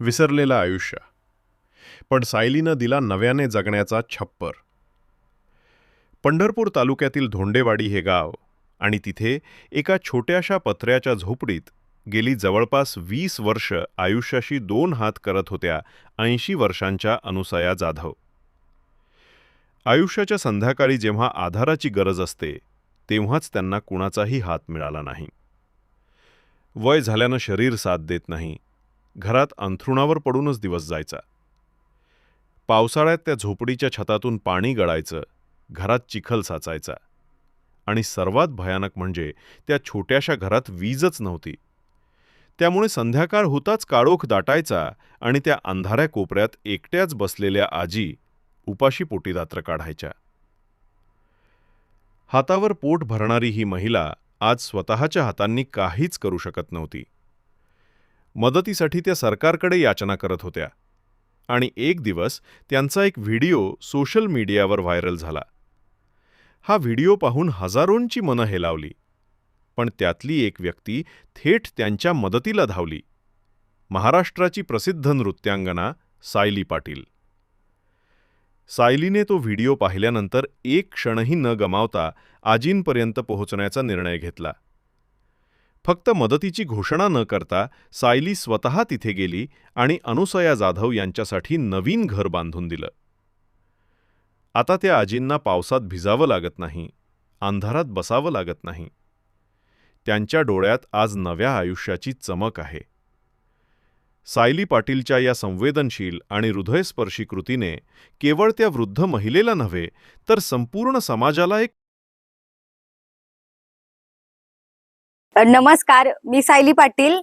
विसरलेलं आयुष्य. पण सायलीनं दिला नव्याने जगण्याचा छप्पर. पंढरपूर तालुक्यातील धोंडेवाडी हे गाव आणि तिथे एका छोट्याशा पत्र्याच्या झोपडीत गेली जवळपास वीस वर्ष आयुष्याशी दोन हात करत होत्या ऐंशी वर्षांच्या अनुसया जाधव. आयुष्याच्या संध्याकाळी जेव्हा आधाराची गरज असते तेव्हाच त्यांना कुणाचाही हात मिळाला नाही. वय झाल्यानं शरीर साथ देत नाही. घरात अंथरुणावर पडूनच दिवस जायचा. पावसाळ्यात त्या झोपडीच्या छतातून पाणी गळायचं घरात चिखल साचायचा. आणि सर्वात भयानक म्हणजे त्या छोट्याशा घरात वीजच नव्हती. त्यामुळे संध्याकाळ होताच काळोख दाटायचा आणि त्या अंधाऱ्या कोपऱ्यात एकट्याच बसलेल्या आजी उपाशी पोटीदात्र काढायच्या. हातावर पोट भरणारी ही महिला आज स्वतःच्या हातांनी काहीच करू शकत नव्हती. मदतीसाठी त्या सरकारकडे याचना करत होत्या. आणि एक दिवस त्यांचा एक व्हिडिओ सोशल मीडियावर व्हायरल झाला. हा व्हिडिओ पाहून हजारोंची मनं हेलावली. पण त्यातली एक व्यक्ती थेट त्यांच्या मदतीला धावली. महाराष्ट्राची प्रसिद्ध नृत्यांगना सायली पाटील. सायलीने तो व्हिडिओ पाहिल्यानंतर एक क्षणही न गमावता आजींपर्यंत पोहोचण्याचा निर्णय घेतला. फक्त मदतीची घोषणा न करता सायली स्वतः तिथे गेली आणि अनुसया जाधव यांच्यासाठी नवीन घर बांधून दिलं. आता त्या आजींना पावसात भिजावं लागत नाही अंधारात बसावं लागत नाही. त्यांच्या डोळ्यात आज नव्या आयुष्याची चमक आहे. सायली पाटीलच्या या संवेदनशील आणि हृदयस्पर्शी कृतीने केवळ त्या वृद्ध महिलेला नव्हे तर संपूर्ण समाजाला एक नमस्कार मी सायली पाटील.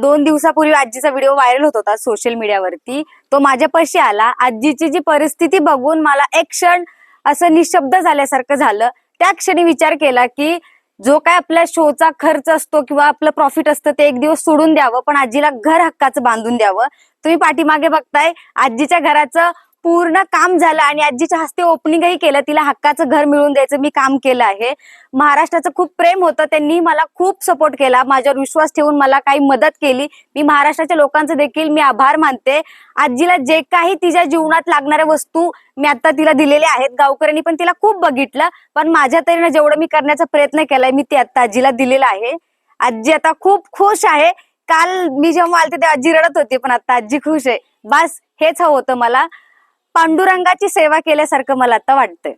दोन दिवसापूर्वी आजीचा व्हिडिओ व्हायरल होत होता सोशल मीडियावरती. तो माझ्यापाशी आला. आजीची जी परिस्थिती बघून मला एक क्षण असं निशब्द झाल्यासारखं झालं. त्या क्षणी विचार केला की जो काय आपल्या शोचा खर्च असतो किंवा आपलं प्रॉफिट असतं ते एक दिवस सोडून द्यावं पण आजीला घर हक्काचं बांधून द्यावं. तुम्ही पाठीमागे बघताय आजीच्या घराचं पूर्ण काम झालं आणि आजीच्या हस्ते ओपनिंगही केलं. तिला हक्काचं घर मिळवून द्यायचं मी काम केलं आहे. महाराष्ट्राचं खूप प्रेम होतं. त्यांनी मला खूप सपोर्ट केला. माझ्यावर विश्वास ठेवून मला काही मदत केली. मी महाराष्ट्राच्या लोकांचं देखील मी आभार मानते. आजीला जे काही तिच्या जीवनात लागणाऱ्या वस्तू मी आता तिला दिलेल्या आहेत. गावकऱ्यांनी पण तिला खूप बघितलं. पण माझ्या तरीनं जेवढं मी करण्याचा प्रयत्न केलाय मी ते आता आजीला दिलेलं आहे. आजी आता खूप खुश आहे. काल मी जेव्हा आलते तेव्हा आजी रडत होती पण आता आजी खुश आहे. बस हेच हवं होतं मला. पांडुरंगाची सेवा केल्यासारखं मला आता वाटतंय.